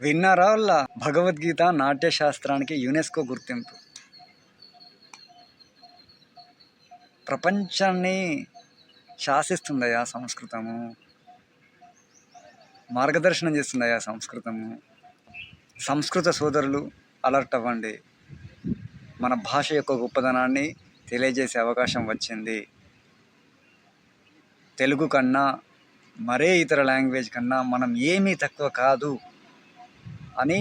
విన్నారా వాళ్ళ భగవద్గీత నాట్యశాస్త్రానికి యునెస్కో గుర్తింపు? ప్రపంచాన్ని శాసిస్తుందయా సంస్కృతము? మార్గదర్శనం చేస్తుందయా సంస్కృతము? సంస్కృత సోదరులు అలర్ట్ అవ్వండి. మన భాష యొక్క గొప్పదనాన్ని తెలియజేసే అవకాశం వచ్చింది. తెలుగు కన్నా మరే ఇతర లాంగ్వేజ్ కన్నా మనం ఏమీ తక్కువ కాదు. అని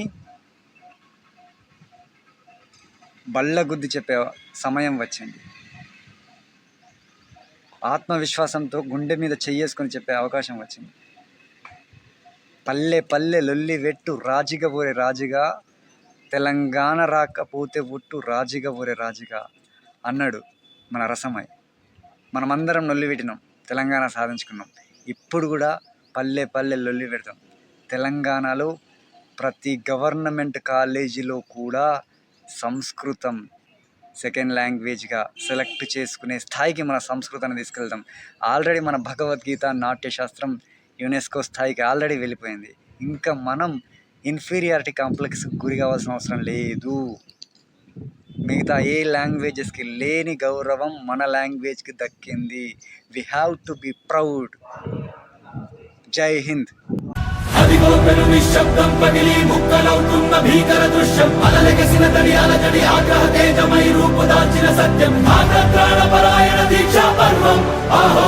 బళ్ళగుద్ది చెప్పే సమయం వచ్చింది. ఆత్మవిశ్వాసంతో గుండె మీద చెయ్యేసుకొని చెప్పే అవకాశం వచ్చింది. పల్లె పల్లె లొల్లి వెట్టు రాజుగా పోరే రాజుగా తెలంగాణ రాకపోతే ఒట్టు రాజుగా పోరే రాజుగా అన్నాడు మన రసమై మనమందరం లొల్లి పెట్టినాం తెలంగాణ సాధించుకున్నాం. ఇప్పుడు కూడా పల్లె పల్లె లొల్లి పెడతాం తెలంగాణలో ప్రతి గవర్నమెంట్ కాలేజీలో కూడా సంస్కృతం సెకండ్ లాంగ్వేజ్గా సెలెక్ట్ చేసుకునే స్థాయికి మన సంస్కృతాన్ని తీసుకెళ్తాం ఆల్రెడీ మన భగవద్గీత నాట్యశాస్త్రం యునెస్కో స్థాయికి ఆల్రెడీ వెళ్ళిపోయింది. ఇంకా మనం ఇన్ఫీరియారిటీ కాంప్లెక్స్ గురి కావాల్సిన అవసరం లేదు. మిగతా ఏ లాంగ్వేజెస్కి లేని గౌరవం మన లాంగ్వేజ్కి దక్కింది. We have to be proud Jai Hind అదిగో నిశ్శబ్దం పగిలి ముక్కలవుతున్న భీకర దృశ్యం. అలలెగసిన తడి అలజడి ఆగ్రహ తేజమై రూపు దాల్చిన సత్యం. ఆగ్రత్రాణ పరాయణ దీక్షా పర్వం. ఆహో